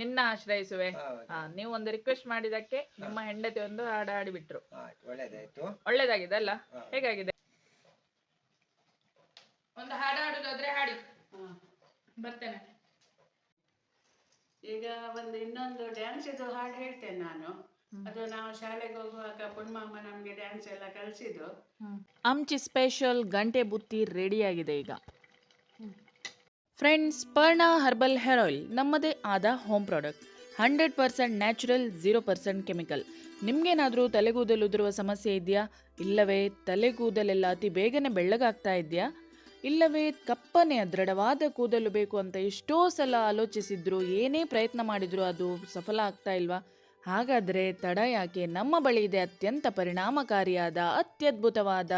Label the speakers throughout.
Speaker 1: ನಿನ್ನ ಆಶ್ರಯಿಸುವೆ. ಹಾ ನೀವು ಒಂದು ರಿಕ್ವೆಸ್ಟ್ ಮಾಡಿದಕ್ಕೆ ನಿಮ್ಮ ಹೆಂಡತಿ ಒಂದು ಹಾಡು ಹಾಡಿಬಿಟ್ರು
Speaker 2: ಆಯ್ತು ಒಳ್ಳೇದಾಯ್ತು.
Speaker 1: ಒಳ್ಳೇದಾಗಿದೆ ಅಲ್ಲ? ಹೇಗಾಗಿದೆ? ಒಂದು ಹಾಡು. ಹಾಡುದಾದ್ರೆ ಹಾಡಿ ಬರ್ತೇನೆ.
Speaker 3: ಈಗ ಒಂದು ಇನ್ನೊಂದು ಡ್ಯಾನ್ಸ್ ಇದು ಹಾಡು ಹೇಳ್ತೇನೆ ನಾನು. ಅದು ನಾವು ಶಾಲೆಗೆ ಹೋಗುವಾಗ ಪುಣ್ಮಮ್ಮ ನಮ್ಗೆ ಡ್ಯಾನ್ಸ್ ಎಲ್ಲ ಕಲಿಸಿದ್ದು.
Speaker 1: ಅಮ್ಚಿ ಸ್ಪೆಷಲ್ ಗಂಟೆ ಬುತ್ತಿ ರೆಡಿಯಾಗಿದೆ ಈಗ. Friends, Parna herbal hair oil ನಮ್ಮದೇ ಆದ home product. Hundred percent natural, zero percent chemical. ನಿಮಗೇನಾದರೂ ತಲೆಗೂದಲು ಉದುರುವ ಸಮಸ್ಯೆ ಇದೆಯಾ? ಇಲ್ಲವೇ, ತಲೆಗೂದಲೆಲ್ಲ ಅತಿ ಬೇಗನೆ ಬೆಳ್ಳಗಾಗ್ತಾ ಇದೆಯಾ? ಇಲ್ಲವೇ, ಕಪ್ಪನೆ ದೃಢವಾದ ಕೂದಲು ಬೇಕು ಅಂತ ಎಷ್ಟೋ ಸಲ ಆಲೋಚಿಸಿದ್ರು ಏನೇ ಪ್ರಯತ್ನ ಮಾಡಿದರೂ ಅದು ಸಫಲ ಆಗ್ತಾ ಇಲ್ವಾ? ಹಾಗಾದರೆ ತಡ ಯಾಕೆ? ನಮ್ಮ ಬಳಿ ಇದೆ ಅತ್ಯಂತ ಪರಿಣಾಮಕಾರಿಯಾದ, ಅತ್ಯದ್ಭುತವಾದ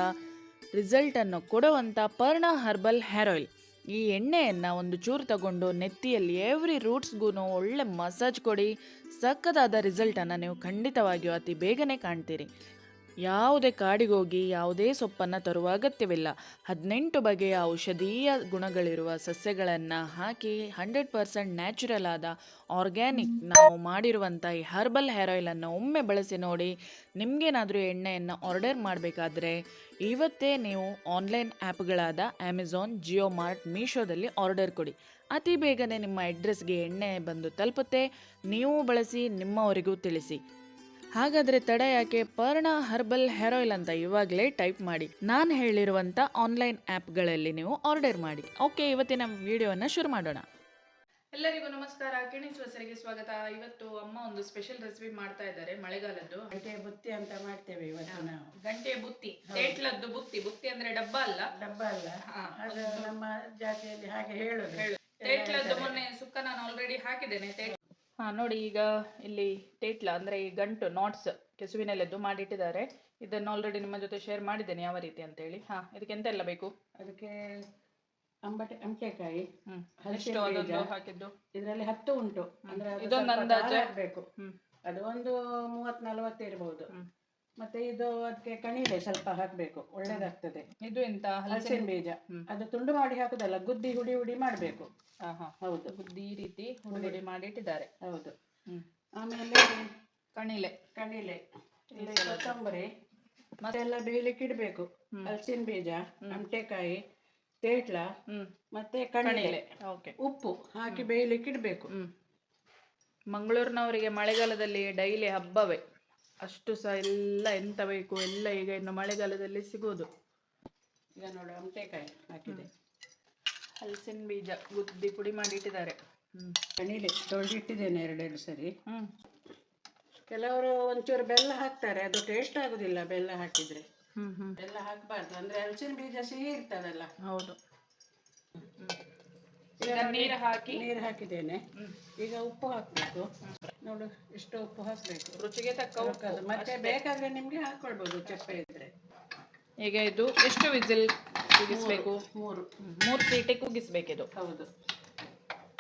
Speaker 1: ರಿಸಲ್ಟನ್ನು ಕೊಡುವಂಥ ಪರ್ಣ ಹರ್ಬಲ್ ಹೇರ್ ಆಯಿಲ್. ಈ ಎಣ್ಣೆಯನ್ನು ಒಂದು ಚೂರು ತಗೊಂಡು ನೆತ್ತಿಯಲ್ಲಿ ಎವ್ರಿ ರೂಟ್ಸ್ಗೂ ಒಳ್ಳೆ ಮಸಾಜ್ ಕೊಡಿ. ಸಕ್ಕದಾದ ರಿಸಲ್ಟನ್ನು ನೀವು ಖಂಡಿತವಾಗಿಯೂ ಅತಿ ಬೇಗನೆ ಕಾಣ್ತೀರಿ. ಯಾವುದೇ ಕಾಡಿಗೋಗಿ ಯಾವುದೇ ಸೊಪ್ಪನ್ನು ತರುವ ಅಗತ್ಯವಿಲ್ಲ. ಹದಿನೆಂಟು ಬಗೆಯ ಔಷಧೀಯ ಗುಣಗಳಿರುವ ಸಸ್ಯಗಳನ್ನು ಹಾಕಿ ಹಂಡ್ರೆಡ್ ಪರ್ಸೆಂಟ್ ನ್ಯಾಚುರಲ್ ಆದ ಆರ್ಗ್ಯಾನಿಕ್ ನಾವು ಮಾಡಿರುವಂಥ ಈ ಹರ್ಬಲ್ ಹೇರ್ ಆಯಿಲನ್ನು ಒಮ್ಮೆ ಬಳಸಿ ನೋಡಿ ನಿಮಗೇನಾದರೂ ಎಣ್ಣೆಯನ್ನು ಆರ್ಡರ್ ಮಾಡಬೇಕಾದ್ರೆ ಇವತ್ತೇ ನೀವು ಆನ್ಲೈನ್ ಆ್ಯಪ್ಗಳಾದ ಅಮೆಝಾನ್ ಜಿಯೋ ಮಾರ್ಟ್, ಮೀಶೋದಲ್ಲಿ ಆರ್ಡರ್ ಕೊಡಿ. ಅತಿ ಬೇಗನೆ ನಿಮ್ಮ ಅಡ್ರೆಸ್ಗೆ ಎಣ್ಣೆ ಬಂದು ತಲುಪುತ್ತೆ. ನೀವು ಬಳಸಿ ನಿಮ್ಮವರಿಗೂ ತಿಳಿಸಿ. ಹಾಗಾದರೆ ತಡ ಯಾಕೆ? ಪರ್ಣ ಹರ್ಬಲ್ ಹೇರ್ ಆಯಿಲ್ ಅಂತ ಇವಾಗಲೇ ಟೈಪ್ ಮಾಡಿ. ನಾನು ಹೇಳಿರುವಂತ ಆನ್ಲೈನ್ ಆ್ಯಪ್ಗಳಲ್ಲಿ ನೀವು ಆರ್ಡರ್ ಮಾಡಿ. ಓಕೆ ಇವತ್ತಿನ ವಿಡಿಯೋನ ಶುರು ಮಾಡೋಣ. ಎಲ್ಲರಿಗೂ ನಮಸ್ಕಾರ. ಕಿಣಿಸುವಸರಿಗೆ ಸ್ವಾಗತ. ಇವತ್ತು ಅಮ್ಮ ಒಂದು ಸ್ಪೆಷಲ್ ರೆಸಿಪಿ ಮಾಡ್ತಾ ಇದ್ದಾರೆ ಮಳೆಗಾಲದ್ದು.
Speaker 3: ಗಂಟೆ ಬುತ್ತಿ ಅಂತ ಮಾಡ್ತೇವೆ ಇವತ್ತು ನಾವು.
Speaker 1: ಗಂಟೆ ಬುತ್ತಿ. ತೇಟ್ಲದ್ದು ಬುತ್ತಿ. ಬುತ್ತಿ ಅಂದ್ರೆ ಡಬ್ಬ ಅಲ್ಲ?
Speaker 3: ಡಬ್ಬ ಅಲ್ಲ. ಅದು ನಮ್ಮ ಜಾತಿಯಲ್ಲಿ ಹಾಗೆ ಹೇಳುದು.
Speaker 1: ಹೇಳು. ತೇಟ್ಲದ್ದು ಮೊನ್ನೆ ಸುಕ್ಕ ನಾನು ಆಲ್ರೆಡಿ ಹಾಕಿದ್ದೇನೆ. ತೇಟ್ ಹಾ ನೋಡಿ ಈಗ ಇಲ್ಲಿ ಟೇಟ್ಲ ಅಂದ್ರೆ ಈ ಗಂಟು ನಾಟ್ಸ್ ಕೆಸುವಿನಲ್ಲೆದ್ದು ಮಾಡಿಟ್ಟಿದ್ದಾರೆ. ಇದನ್ನು ಆಲ್ರೆಡಿ ನಿಮ್ಮ ಜೊತೆ ಶೇರ್ ಮಾಡಿದ್ದೇನೆ ಯಾವ ರೀತಿ ಅಂತ ಹೇಳಿ ಹಾ ಇದಕ್ಕೆ ಎಂತೆಲ್ಲ ಬೇಕು?
Speaker 3: ಅದಕ್ಕೆ ಅಂಬಟೆ ಅಂಟೆಕಾಯಿ
Speaker 1: ಹ್ಮ್
Speaker 3: ಹಲಸಿನ
Speaker 1: ಎಷ್ಟು ಅದೊಂದು ಹಾಕಿದ್ದು?
Speaker 3: ಇದರಲ್ಲಿ ಹತ್ತು ಉಂಟು. ಅಂದ್ರೆ ಅದು
Speaker 1: ಇದೊಂದು ಅಂದಾಜು?
Speaker 3: ಅದು ಒಂದು ಮೂವತ್ ನಲವತ್ತು ಇರ್ಬೋದು.
Speaker 1: ಹ್ಮ್.
Speaker 3: ಮತ್ತೆ ಇದು ಅದಕ್ಕೆ ಕಣಿಲೆ ಸ್ವಲ್ಪ ಹಾಕ್ಬೇಕು. ಒಳ್ಳೇದಾಗ್ತದೆ.
Speaker 1: ಇದು ಎಂತ?
Speaker 3: ಹಲಸಿನ ಬೀಜ. ಅದು ತುಂಡು ಮಾಡಿ ಹಾಕುದಲ್ಲ ಗುದ್ದಿ ಹುಡಿ ಹುಡಿ ಮಾಡ್ಬೇಕು. ಹೌದು.
Speaker 1: ಗುದ್ದಿ ಈ ರೀತಿ ಹುಡಿ ಮಾಡಿ ಇಟ್ಟಿದ್ದಾರೆ
Speaker 3: ಹೌದು. ಆಮೇಲೆ
Speaker 1: ಕಣಿಲೆ
Speaker 3: ಕಣಿಲೆ ಕೊತ್ತಂಬರಿ. ಮತ್ತೆಲ್ಲ ಬೇಯಲಿಕ್ಕೆ ಇಡಬೇಕು. ಹಲಸಿನ ಬೀಜ ಅಂಟೆಕಾಯಿ ತೇಟ್ಲ
Speaker 1: ಹ್ಮ್.
Speaker 3: ಮತ್ತೆ ಕಣಿಲೆ ಉಪ್ಪು ಹಾಕಿ ಬೇಯಲಿಕ್ಕೆ ಇಡಬೇಕು.
Speaker 1: ಹ್ಮ್. ಮಂಗಳೂರಿನವರಿಗೆ ಮಳೆಗಾಲದಲ್ಲಿ ಡೈಲಿ ಹಬ್ಬವೇ. ಅಷ್ಟು ಸಹ ಎಲ್ಲ ಎಂತ ಬೇಕು ಎಲ್ಲ ಈಗ ಇನ್ನು ಮಳೆಗಾಲದಲ್ಲಿ ಸಿಗೋದು
Speaker 3: ಈಗ ನೋಡಿ ಅಂಟೆಕಾಯಿ ಹಾಕಿದೆ.
Speaker 1: ಹಲಸಿನ ಬೀಜ ಗುದ್ದಿ ಪುಡಿ ಮಾಡಿ ಇಟ್ಟಿದ್ದಾರೆ
Speaker 3: ಹ್ಞೂ ತೊಳೆದಿಟ್ಟಿದ್ದೇನೆ ಎರಡೆರಡು ಸರಿ.
Speaker 1: ಹ್ಞೂ
Speaker 3: ಕೆಲವರು ಒಂಚೂರು ಬೆಲ್ಲ ಹಾಕ್ತಾರೆ ಅದು ಟೇಸ್ಟ್ ಆಗೋದಿಲ್ಲ ಬೆಲ್ಲ ಹಾಕಿದರೆ.
Speaker 1: ಹ್ಮ್ ಹ್ಮ್.
Speaker 3: ಬೆಲ್ಲ ಹಾಕಬಾರ್ದು ಅಂದ್ರೆ ಹಲಸಿನ ಬೀಜ ಸಿಹಿ ಇರ್ತದಲ್ಲ.
Speaker 1: ಹೌದು. ನೀರು ಹಾಕಿ.
Speaker 3: ನೀರು ಹಾಕಿದ್ದೇನೆ. ಈಗ ಉಪ್ಪು ಹಾಕಬೇಕು. ನೋಡು ಇಷ್ಟು ಉಪ್ಪು ಹಾಕಬೇಕು.
Speaker 1: ರುಚಿಗೆ ತಕ್ಕ ಉಪ್ಪು.
Speaker 3: ಮತ್ತೆ ಬೇಕಾದ್ರೆ ನಿಮಗೆ ಹಾಕೊಳ್ಬೋದು ಚಪ್ಪೆ ಇದ್ರೆ.
Speaker 1: ಈಗ ಇದು ಎಷ್ಟು ವಿಸಿಲ್ ಕುಗಿಸ್ಬೇಕು
Speaker 3: ಮೂರು
Speaker 1: ಮೂರು. ಸೀಟಿ ಕುಗ್ಗಿಸ್ಬೇಕಿದು
Speaker 3: ಹೌದು.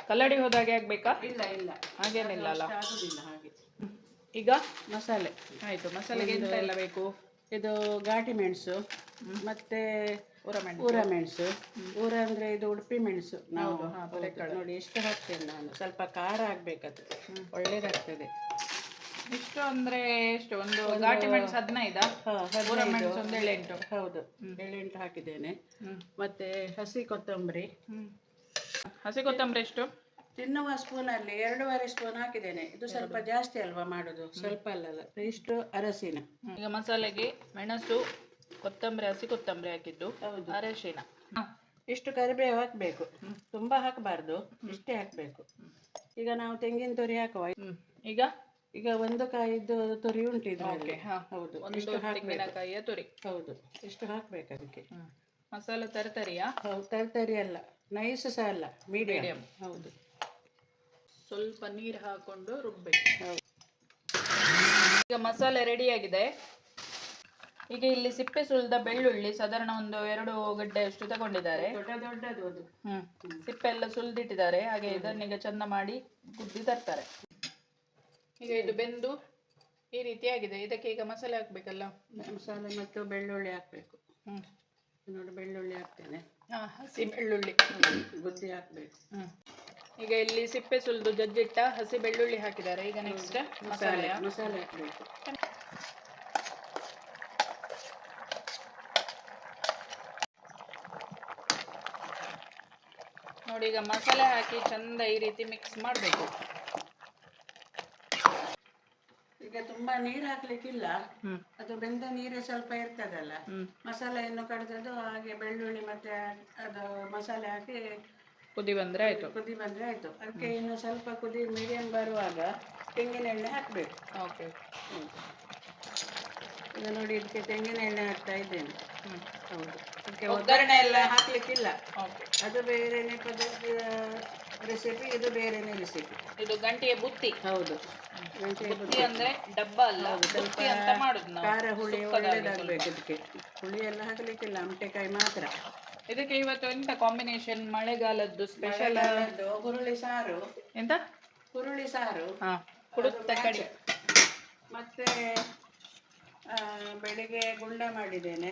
Speaker 1: ಕಲ್ಲಡಿ ಹೋದಾಗೆ ಆಗ್ಬೇಕಾ?
Speaker 3: ಇಲ್ಲ ಇಲ್ಲ.
Speaker 1: ಹಾಗೇನಿಲ್ಲ ಅಲ್ಲ. ಈಗ?
Speaker 3: ಮಸಾಲೆ.
Speaker 1: ಆಯ್ತು. ಮಸಾಲೆಗೆ ಎಂತ ಎಲ್ಲ ಬೇಕು.
Speaker 3: ಇದು ಘಾಟಿ ಮೆಣಸು ಮತ್ತೆ ಊರ ಮೆಣಸು. ಊರ ಅಂದ್ರೆ ಇದು ಉಡುಪಿ ಮೆಣಸು. ನಾವು. ನೋಡಿ ಎಷ್ಟು ಹಾಕ್ತೇನೆ ನಾನು. ಸ್ವಲ್ಪ ಖಾರ ಆಗ್ಬೇಕದು. ಒಳ್ಳೇದಾಗ್ತದೆ.
Speaker 1: ಇಷ್ಟು ಅಂದ್ರೆ ಎಷ್ಟು? ಒಂದು ಘಾಟಿ ಮೆಣಸು ಹದಿನೈದಾ? ಊರ. ಮೆಣಸು ಒಂದು ಏಳೆಂಟು.
Speaker 3: ಹೌದು. ಏಳೆಂಟು ಹಾಕಿದ್ದೇನೆ. ಮತ್ತೆ ಹಸಿ ಕೊತ್ತಂಬರಿ.
Speaker 1: ಹಸಿ ಕೊತ್ತಂಬರಿ ಎಷ್ಟು?
Speaker 3: ತಿನ್ನುವ ಸ್ಪೂನ್ ಅಲ್ಲಿ ಎರಡೂವರೆ ಸ್ಪೂನ್ ಹಾಕಿದ್ದೇನೆ. ಇದು ಸ್ವಲ್ಪ ಜಾಸ್ತಿ ಅಲ್ವಾ ಮಾಡೋದು? ಸ್ವಲ್ಪ ಅಲ್ಲಲ್ಲ ಇಷ್ಟು ಅರಸಿನ
Speaker 1: ಈಗ ಮಸಾಲೆಗೆ ಮೆಣಸು ಕೊತ್ತಂಬರಿ ಹಸಿ ಕೊತ್ತಂಬರಿ ಹಾಕಿದ್ದು
Speaker 3: ಹೌದು.
Speaker 1: ಅರಶಿನ.
Speaker 3: ಇಷ್ಟು ಕರಿಬೇವು ಹಾಕಬೇಕು. ತುಂಬಾ ಹಾಕಬಾರ್ದು. ಇಷ್ಟೇ ಹಾಕಬೇಕು. ಈಗ ನಾವು ತೆಂಗಿನ ತುರಿ ಹಾಕುವ.
Speaker 1: ಈಗ?
Speaker 3: ಈಗ ಒಂದು ಕಾಯಿದ್ದು ತುರಿ ಉಂಟು
Speaker 1: ಓಕೆ
Speaker 3: ಹೌದು ಇಷ್ಟು
Speaker 1: ತೆಂಗಿನಕಾಯಿಯ ತುರಿ.
Speaker 3: ಹೌದು ಇಷ್ಟು ಹಾಕ್ಬೇಕು ಅದಕ್ಕೆ.
Speaker 1: ಮಸಾಲೆ ತರತರಿಯಾ?
Speaker 3: ಹೌದು ತರಕಾರಿ ಅಲ್ಲ. ನೈಸ್ ಸಹ ಅಲ್ಲ ಮೀಡಿಯಂ ಹೌದು.
Speaker 1: ಸ್ವಲ್ಪ ನೀರು ಹಾಕೊಂಡು ರುಬ್ಬೇಕು. ಈಗ ಮಸಾಲೆ ರೆಡಿಯಾಗಿದೆ ಈಗ ಇಲ್ಲಿ ಸಿಪ್ಪೆ ಸುಲಿದ ಬೆಳ್ಳುಳ್ಳಿ ಸಾಧಾರಣ ಒಂದು ಎರಡು ತಗೊಂಡಿದ್ದಾರೆ.
Speaker 3: ದೊಡ್ಡದು ಅದು.
Speaker 1: ಹ್ಮ್. ಸಿಪ್ಪೆ ಎಲ್ಲ ಸುಲಿದಿಟ್ಟಿದ್ದಾರೆ. ಹಾಗೆ ಇದನ್ನೀಗ ಚಂದ ಮಾಡಿ ಗುದ್ದಿ ತರ್ತಾರೆ. ಈಗ ಇದು ಬೆಂದು ಈ ರೀತಿ ಆಗಿದೆ. ಇದಕ್ಕೆ ಈಗ ಮಸಾಲೆ ಹಾಕ್ಬೇಕಲ್ಲ?
Speaker 3: ಮಸಾಲೆ ಮತ್ತು ಬೆಳ್ಳುಳ್ಳಿ ಹಾಕಬೇಕು.
Speaker 1: ಹ್ಮ್.
Speaker 3: ನೋಡಿ ಬೆಳ್ಳುಳ್ಳಿ ಹಾಕ್ತೇನೆ.
Speaker 1: ಹಸಿ ಬೆಳ್ಳುಳ್ಳಿ.
Speaker 3: ಗುದ್ದಿ ಹಾಕ್ಬೇಕು.
Speaker 1: ಹ್ಮ್. ಈಗ ಇಲ್ಲಿ ಸಿಪ್ಪೆ ಸುಲಿದು ಜಜ್ಜಿಟ್ಟ ಹಸಿ ಬೆಳ್ಳುಳ್ಳಿ ಹಾಕಿದ್ದಾರೆ. ಈಗ ನೆಕ್ಸ್ಟ್
Speaker 3: ಮಸಾಲೆ
Speaker 1: ಮಸಾಲೆ
Speaker 3: ಹಾಕಬೇಕು.
Speaker 1: ನೋಡಿ ಈಗ ಮಸಾಲೆ ಹಾಕಿ ಚಂದ ಈ ರೀತಿ ಮಿಕ್ಸ್ ಮಾಡಬೇಕು.
Speaker 3: ಈಗ ತುಂಬಾ ನೀರು ಹಾಕ್ಲಿಕ್ಕಿಲ್ಲ. ಅದು ಬೆಂದ ನೀರೇ ಸ್ವಲ್ಪ ಇರ್ತದಲ್ಲ. ಮಸಾಲೆಯನ್ನು ಕಡಿದದ್ದು ಹಾಗೆ ಬೆಳ್ಳುಳ್ಳಿ ಮತ್ತೆ ಅದು ಮಸಾಲೆ ಹಾಕಿ
Speaker 1: ಕುದಿ ಬಂದ್ರೆ ಆಯ್ತು.
Speaker 3: ಕುದಿ ಬಂದ್ರೆ ಆಯ್ತು. ಅದಕ್ಕೆ ಇನ್ನು ಸ್ವಲ್ಪ ಕುದಿ ಮೀಡಿಯಂ ಬರುವಾಗ ತೆಂಗಿನ ಎಣ್ಣೆ ಹಾಕಬೇಕು
Speaker 1: ಓಕೆ
Speaker 3: ಈಗ ನೋಡಿ ಇದಕ್ಕೆ ತೆಂಗಿನ ಎಣ್ಣೆ ಹಾಕ್ತಾ ಇದ್ದೇನೆ. ಹೌದು. ಅದಕ್ಕೆ
Speaker 1: ಒಗ್ಗರಣೆ ಎಲ್ಲ
Speaker 3: ಹಾಕ್ಲಿಕ್ಕಿಲ್ಲ.
Speaker 1: ಓಕೆ
Speaker 3: ಅದು ಬೇರೆನೇ ಪದ್ಧತಿ ರೆಸಿಪಿ ಇದು ಬೇರೆನೆ ರೆಸಿಪಿ
Speaker 1: ಇದು ಗಂಟೆಯ ಬುತ್ತಿ.
Speaker 3: ಹೌದು. ಮೆಂತ್ಯ
Speaker 1: ಬುತ್ತಿ ಅಂದ್ರೆ ಡಬ್ಬ ಅಲ್ಲ ಅಂತ ಮಾಡುದು
Speaker 3: ಖಾರ ಹುಳಿ ಒಳ್ಳೇದಾಗ್ಬೇಕು ಇದಕ್ಕೆ. ಹುಳಿ ಎಲ್ಲ ಹಾಕ್ಲಿಕ್ಕಿಲ್ಲ ಅಮಟೆಕಾಯಿ ಮಾತ್ರ.
Speaker 1: ಇದಕ್ಕೆ ಇವತ್ತು ಎಂತ ಕಾಂಬಿನೇಷನ್ ಮಳೆಗಾಲದ್ದು ಸ್ಪೆಷಲ್
Speaker 3: ಮಳೆಗಾಲದ್ದು ಹುರುಳಿ ಸಾರು.
Speaker 1: ಎಂತ?
Speaker 3: ಹುರುಳಿ ಸಾರು.
Speaker 1: ಹಾ ಕುಡುತ್ತ ಕಡಿ.
Speaker 3: ಮತ್ತೆ ಆ, ಬೆಳಿಗ್ಗೆ ಗುಂಡ ಮಾಡಿದ್ದೇನೆ.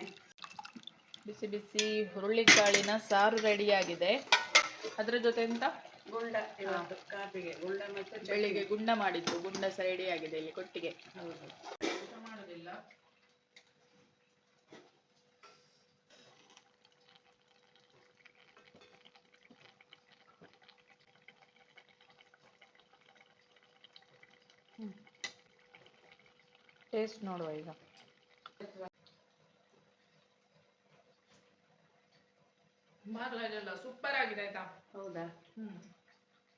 Speaker 1: ಬಿಸಿ ಬಿಸಿ ಹುರುಳಿಕಾಳಿನ ಸಾರು ರೆಡಿ ಆಗಿದೆ. ಅದ್ರ ಜೊತೆ ಎಂತ?
Speaker 3: ಗುಂಡ ಇವತ್ತು ಕಾಪಿಗೆ. ಗುಂಡ ಮತ್ತೆ.
Speaker 1: ಬೆಳಿಗ್ಗೆ ಗುಂಡ ಮಾಡಿದ್ದು. ಗುಂಡ ಸಹ ರೆಡಿ ಆಗಿದೆ ಇಲ್ಲಿ ಕೊಟ್ಟಿಗೆ.
Speaker 3: ಹೌದು
Speaker 1: ಎಂತ ಮಾಡುದಿಲ್ಲ ಟೇಸ್ಟ್ ನೋಡುವ ಈಗ. ಸೂಪರ್ ಆಗಿದೆ ಆಯ್ತಾ?
Speaker 3: ಹೌದಾ?
Speaker 1: ಹ್ಮ್.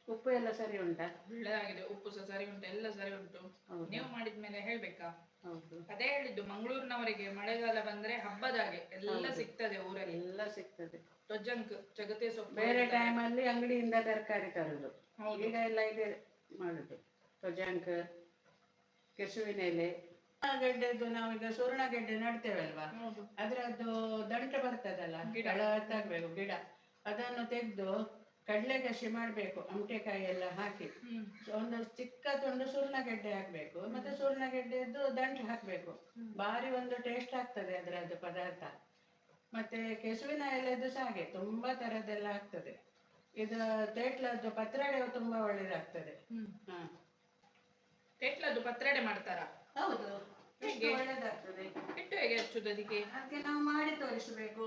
Speaker 3: ಉಪ್ಪು ಎಲ್ಲ ಸರಿ ಉಂಟಾ?
Speaker 1: ಒಳ್ಳೆದಾಗಿದೆ ಉಪ್ಪು ಸಹ ಸರಿ ಉಂಟು ಎಲ್ಲ ಸರಿ ಉಂಟು.
Speaker 3: ನೀವು
Speaker 1: ನೀವು ಮಾಡಿದ್ಮೇಲೆ ಹೇಳ್ಬೇಕಾ?
Speaker 3: ಹೌದು.
Speaker 1: ಅದೇ ಹೇಳಿದ್ದು ಮಂಗಳೂರಿನವರಿಗೆ ಮಳೆಗಾಲ ಬಂದ್ರೆ ಹಬ್ಬದಾಗೆ ಎಲ್ಲ ಸಿಗ್ತದೆ ಊರಲ್ಲಿ.
Speaker 3: ಎಲ್ಲ ಸಿಗ್ತದೆ.
Speaker 1: ತೊಜ್ಜಂಕ್ ಜಗತೆ ಸೊಪ್ಪು
Speaker 3: ಬೇರೆ ಟೈಮಲ್ಲಿ ಅಂಗಡಿಯಿಂದ ತರಕಾರಿ ತರುದು. ಈಗ ಎಲ್ಲ ಇದೆ ಮಾಡುದು. ತೊಜ್ಜಂಕ್ ಕೆಸುವಿನ ಎಲೆ ಗೆಡ್ಡೆದು ನಾವೀಗ ಸುವರ್ಣಗೆಡ್ಡೆ ನಡ್ತೇವಲ್ವಾ?
Speaker 1: ಅಲ್ವಾ
Speaker 3: ಅದ್ರದ್ದು ದಂಟ ಬರ್ತದಲ್ಲ ಗಿಡ. ತಗಬೇಕು ಗಿಡ. ಅದನ್ನು ತೆಗೆದು ಕಷಿ ಮಾಡಬೇಕು ಅಮಟೆಕಾಯಿ ಎಲ್ಲ ಹಾಕಿ ಒಂದು ಚಿಕ್ಕ ತುಂಡು ಸುರ್ಣಗೆಡ್ಡೆ ಹಾಕ್ಬೇಕು. ಮತ್ತೆ ಸುರ್ಣಗೆಡ್ಡೆದ್ದು ದಂಟ ಹಾಕ್ಬೇಕು. ಭಾರಿ ಒಂದು ಟೇಸ್ಟ್ ಆಗ್ತದೆ ಅದರದ್ದು ಪದಾರ್ಥ. ಮತ್ತೆ ಕೆಸುವಿನ ಎಲೆದು ಸಹ ಹಾಗೆ ತುಂಬಾ ತರದೆಲ್ಲ ಆಗ್ತದೆ. ಇದು ತೇಟ್ಲದ್ದು ಪತ್ರಡೆ ತುಂಬಾ ಒಳ್ಳೇದಾಗ್ತದೆ. ಹಾ.
Speaker 1: ತೇಟ್ಲದ್ದು ಪತ್ರಡೆ ಮಾಡ್ತಾರ?
Speaker 3: ಹೌದು. ಎಷ್ಟು
Speaker 1: ಹೇಗೆ?
Speaker 3: ಒಳ್ಳೇದಾಗ್ತದೆ.
Speaker 1: ಹಿಟ್ಟು ಹೇಗೆ ಹಚ್ಚುದು ಅದಕ್ಕೆ?
Speaker 3: ಅದಕ್ಕೆ ನಾವು ಮಾಡಿ ತೋರಿಸಬೇಕು.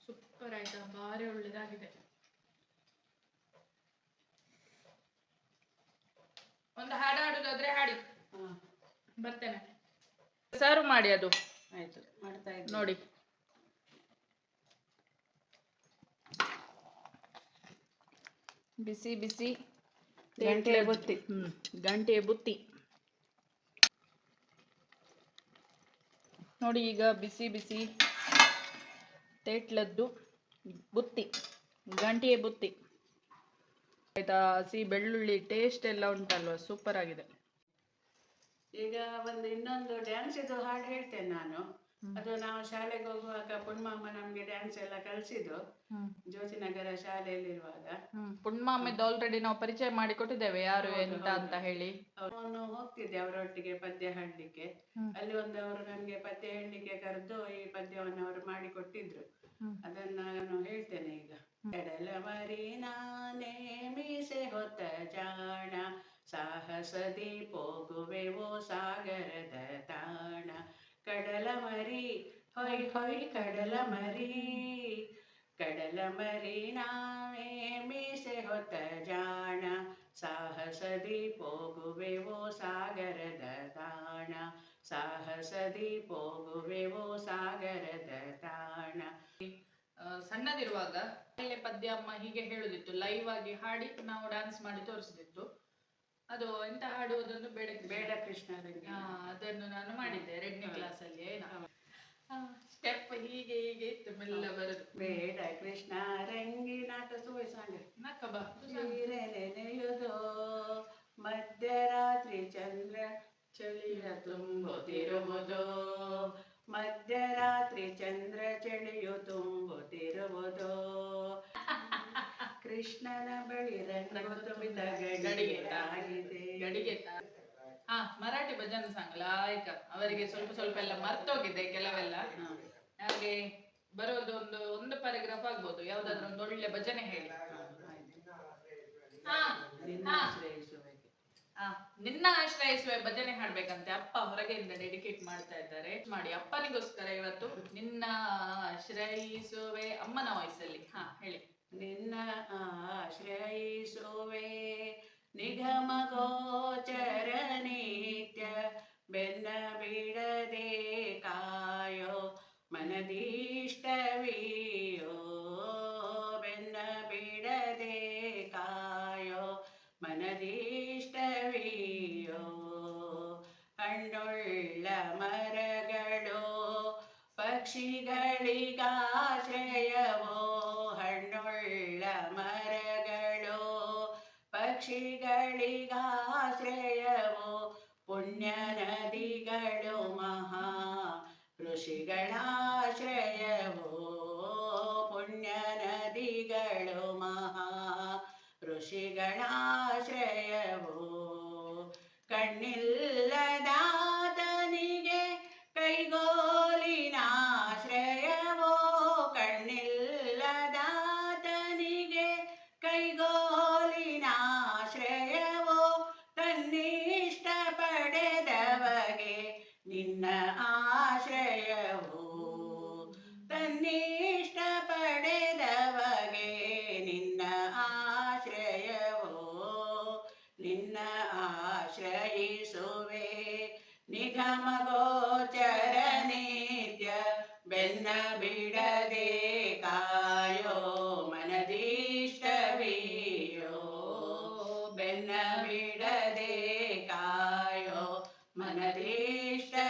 Speaker 1: ಸೂಪರ್ ಆಯ್ತಾ ಭಾರಿ ಒಳ್ಳೇದಾಗಿದೆ. ಒಂದು ಹಾಡು ಹಾಡುದಾದ್ರೆ ಹಾಡಿ. ಬರ್ತೇನೆ. ಸರ್ವ್ ಮಾಡಿ ಅದು.
Speaker 3: ಆಯ್ತು ಮಾಡ್ತಾ ಇದ್ದೀನಿ.
Speaker 1: ನೋಡಿ. ಬಿಸಿ ಬಿಸಿ.
Speaker 3: ಗಂಟೆ ಬುತ್ತಿ.
Speaker 1: ಹ್ಮ್ ಗಂಟೆ ಬುತ್ತಿ. ನೋಡಿ ಈಗ ಬಿಸಿ ಬಿಸಿ ತೇಟ್ಲದ್ದು ಬುತ್ತಿ, ಗಂಟಿಯ ಬುತ್ತಿ. ಆಯ್ತಾ? ಹಸಿ ಬೆಳ್ಳುಳ್ಳಿ ಟೇಸ್ಟ್ ಎಲ್ಲ ಉಂಟಲ್ವ? ಸೂಪರ್ ಆಗಿದೆ.
Speaker 3: ಈಗ ಒಂದು ಇನ್ನೊಂದು ಡ್ಯಾನ್ಸ್ ಇದು ಹಾಡು ಹೇಳ್ತೇನೆ ನಾನು. ಅದು ನಾವು ಶಾಲೆಗೆ ಹೋಗುವಾಗ ಪುಣ್ಮಾಮ ನಮ್ಗೆ ಡ್ಯಾನ್ಸ್ ಎಲ್ಲ ಕಲಿಸಿದ್ದು. ಜ್ಯೋತಿನಗರ ಶಾಲೆಯಲ್ಲಿರುವಾಗ.
Speaker 1: ಇರುವಾಗ ಪುಣ್ಮಾಮದ್ದು ಆಲ್ರೆಡಿ ನಾವು ಪರಿಚಯ ಮಾಡಿಕೊಟ್ಟಿದ್ದೇವೆ ಯಾರು ಎಂತ ಅಂತ ಹೇಳಿ.
Speaker 3: ಅವನು ಹೋಗ್ತಿದ್ದೆ ಅವರೊಟ್ಟಿಗೆ ಪದ್ಯ ಹಾಡ್ಲಿಕ್ಕೆ ಅಲ್ಲಿ ಒಂದು ಅವರು ನಮ್ಗೆ ಪದ್ಯ ಹೇಳಲಿಕ್ಕೆ ಕರೆದು ಈ ಪದ್ಯವನ್ನು ಅವರು ಮಾಡಿಕೊಟ್ಟಿದ್ರು. ಅದನ್ನ ನಾನು ಹೇಳ್ತೇನೆ ಈಗ. ಕಡಲವರಿ ನಾನೇ ಮೀಸೆ ಹೊತ್ತ ಜಾಣ ಸಾಹಸದಿ ಪೋಗುವೆವೋ ಸಾಗರದ ತಾಣ. ಕಡಲ ಮರಿ, ಹೊಯ್ ಹೊಯ್ ಕಡಲ ಮರಿ ಕಡಲ ಮರಿ ನಾವೇ ಮೀಸೆ ಹೊತ್ತ ಜಾಣ ಸಾಹಸದಿ ಹೋಗುವೆವೋ ಸಾಗರದ ತಾಣ ಸಾಹಸದಿ ಹೋಗುವೆವೋ ಸಾಗರದ ತಾಣ.
Speaker 1: ಸಣ್ಣದಿರುವಾಗ, ಪದ್ಯಮ್ಮ ಹೀಗೆ ಹೇಳುದಿತ್ತು ಲೈವ್ ಆಗಿ ಹಾಡಿ ನಾವು ಡ್ಯಾನ್ಸ್ ಮಾಡಿ ತೋರಿಸ್ತಿತ್ತು ಅದು ಎಂತ ಹಾಡುವುದನ್ನು ಬೇಡ
Speaker 3: ಬೇಡ
Speaker 1: ಕೃಷ್ಣ ಅದನ್ನು ನಾನು ಮಾಡಿದ್ದೆ ಎರಡನೇ ಕ್ಲಾಸ್ ಅಲ್ಲಿ ಸ್ಟೆಪ್ ಹೀಗೆ ಹೀಗೆ ಇತ್ತು ಮೆಲ್ಲ ಬರುದು.
Speaker 3: ಬೇಡ ಕೃಷ್ಣ
Speaker 1: ರಂಗಿ ನಾಟ
Speaker 3: ಸುವ ನೆನೆಯುವುದು ಮಧ್ಯರಾತ್ರಿ ಚಂದ್ರ ಚಳಿಯ ತುಂಬುತ್ತಿರುವುದು ಮಧ್ಯರಾತ್ರಿ ಚಂದ್ರ ಚಳಿಯು ತುಂಬುತ್ತಿರುವುದು ಕೃಷ್ಣನ ಬಳಿ
Speaker 1: ಗಡಿಗೆ. ಹಾ ಮರಾಠಿ ಭಜನ್ ಸಾಂಗ್ ಆಯ್ತಾ. ಅವರಿಗೆ ಸ್ವಲ್ಪ ಸ್ವಲ್ಪ ಎಲ್ಲ ಮರ್ತೋಗಿದೆ ಕೆಲವೆಲ್ಲ. ಹಾಗೆ ಬರೋದು ಒಂದು ಒಂದು ಪ್ಯಾರಾಗ್ರಾಫ್ ಆಗ್ಬೋದು. ಯಾವ್ದಾದ್ರು ಒಂದು ಒಳ್ಳೆ ಭಜನೆ ಹೇಳಿ.
Speaker 3: ಹಾ ನಿನ್ನ ಆಶ್ರಯಿಸುವ
Speaker 1: ಆ, ನಿನ್ನ ಆಶ್ರಯಿಸುವೆ ಭಜನೆ ಹಾಡ್ಬೇಕಂತೆ. ಅಪ್ಪ ಹೊರಗೆಯಿಂದ ಡೆಡಿಕೇಟ್ ಮಾಡ್ತಾ ಇದ್ದಾರೆ. ಮಾಡಿ ಅಪ್ಪನಿಗೋಸ್ಕರ ಇವತ್ತು ನಿನ್ನ ಆಶ್ರಯಿಸುವೆ. ಅಮ್ಮನ ವಾಯ್ಸಲ್ಲಿ ಹಾ ಹೇಳಿ.
Speaker 3: ನಿನ್ನ ಆಶ್ರಯಿಸುವೆ ನಿಗಮ ಗೋಚರ ನಿತ್ಯ ಬೆನ್ನ ಬಿಡದೆ ಕಾಯೋ ಮನದೀಷ್ಟವಿಯೋ ಬೆನ್ನ ಬಿಡದೆ ಕಾಯೋ ಮನದೀಷ್ಟವಿಯೋ ಹಣ್ಣುಳ್ಳ ಮರಗಳು ಪಕ್ಷಿಗಳಿಗಾಶ್ರಯವೋ പക്ഷികളികാശ്രയമോ പുണ്യനദികളു മഹാ ഋഷികളാശ്രയമോ പുണ്യനദികളു മഹാ ഋഷികളാശ്രയമോ കണ്ണില്ലതാ ನಿಗಮ ಗೋಚರ ನಿತ್ಯ ಬೆನ್ನ ಬಿಡದೆ ಕಾಯೋ ಮನದೀಷ್ಟವಿಯೋ. ಬೆನ್ನ ಬಿಡದೆ ಕಾಯೋ ಮನದೀಷ್ಟವಿಯೋ.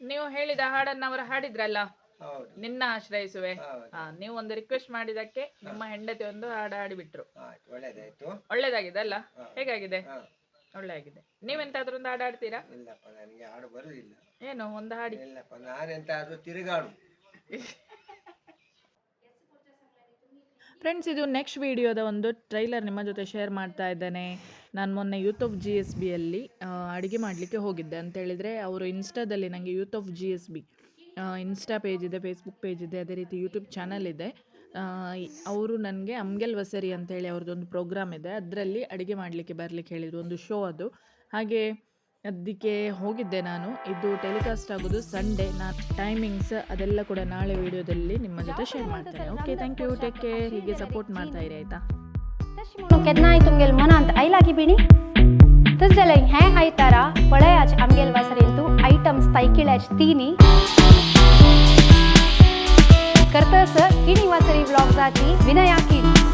Speaker 1: ನೀವು ಹೇಳಿದ ಹಾಡನ್ನ ಅವರು ಹಾಡಿದ್ರಲ್ಲ?
Speaker 2: ಹೌದು.
Speaker 1: ನಿನ್ನ ಆಶ್ರಯಿಸುವೆ. ಹಾ ನೀವು ಒಂದು ರಿಕ್ವೆಸ್ಟ್ ಮಾಡಿದಕ್ಕೆ ನಿಮ್ಮ ಹೆಂಡತಿ ಒಂದು ಹಾಡು ಹಾಡಿಬಿಟ್ರು. ಒಳ್ಳೇದಾಗಿದೆ ಅಲ್ಲ? ಹೇಗಾಗಿದೆ? ಒಳ್ಳೆ ಆಗಿದೆ ನೀವೆಂತಾದ್ರೂ ಒಂದು ಹಾಡು ಹಾಡ್ತೀರಾ?
Speaker 2: ಇಲ್ಲಪ್ಪ ನನಗೆ ಹಾಡು ಬರುವುದಿಲ್ಲ
Speaker 1: ಏನು ಒಂದು ಹಾಡಿ?
Speaker 2: ಇಲ್ಲಪ್ಪ ನಾನೆಂತಾದ್ರೂ ತಿರುಗಾಡು.
Speaker 1: ಫ್ರೆಂಡ್ಸ್ ಇದು ನೆಕ್ಸ್ಟ್ ವಿಡಿಯೋದ ಒಂದು ಟ್ರೈಲರ್ ನಿಮ್ಮ ಜೊತೆ ಶೇರ್ ಮಾಡ್ತಾ ಇದ್ದೇನೆ. ನಾನು ಮೊನ್ನೆ ಯೂತ್ ಆಫ್ ಜಿ ಎಸ್ ಬಿಯಲ್ಲಿ ಅಡುಗೆ ಮಾಡಲಿಕ್ಕೆ ಹೋಗಿದ್ದೆ. ಅಂತ ಹೇಳಿದರೆ ಅವರು ಇನ್ಸ್ಟಾದಲ್ಲಿ ನನಗೆ youth of G S B Insta page ಇದೆ ಫೇಸ್ಬುಕ್ ಪೇಜ್ ಇದೆ ಅದೇ ರೀತಿ ಯೂಟ್ಯೂಬ್ ಚಾನಲ್ ಇದೆ. ಅವರು ನನಗೆ ಅಮ್ಗೆಲ್ ವಸರಿ ಅಂತೇಳಿ ಅವ್ರದ್ದೊಂದು ಪ್ರೋಗ್ರಾಮ್ ಇದೆ. ಅದರಲ್ಲಿ ಅಡುಗೆ ಮಾಡಲಿಕ್ಕೆ ಬರಲಿಕ್ಕೆ ಹೇಳಿದರು. ಒಂದು ಶೋ ಅದು. ಹಾಗೆ ಅದಕ್ಕೆ ಹೋಗಿದ್ದೆ ನಾನು. ಇದು ಟೆಲಿಕಾಸ್ಟ್ ಆಗೋದು ಸಂಡೇ ನಾ ಟೈಮಿಂಗ್ಸ್ ಅದೆಲ್ಲ ಕೂಡ ನಾಳೆ ವಿಡಿಯೋದಲ್ಲಿ ನಿಮ್ಮ ಜೊತೆ ಶೇರ್ ಮಾಡ್ತೇನೆ. Okay thank you take care ಹೀಗೆ ಸಪೋರ್ಟ್ ಮಾಡ್ತಾ ಇರಿ ಆಯಿತಾ?
Speaker 4: ಕೆದ್ನಾಯ್ತು ಅಮ್ಗೆಲ್ ಮನ ಅಂತ ಐಲಾಗಿ ಬಿಡಿ ತಜ್ಜಲ ಹ್ಯಾಂಗ್ ಆಯ್ತಾರ ಒಳೆ ಆಚ್ ಅಮ್ಗೆಲ್ ವಸರಿ ಐಟಮ್ಸ್ ತೈಕಿಳ ತೀನಿ. करतं असं किणी वासरी ब्लॉगसाठी विनया किणी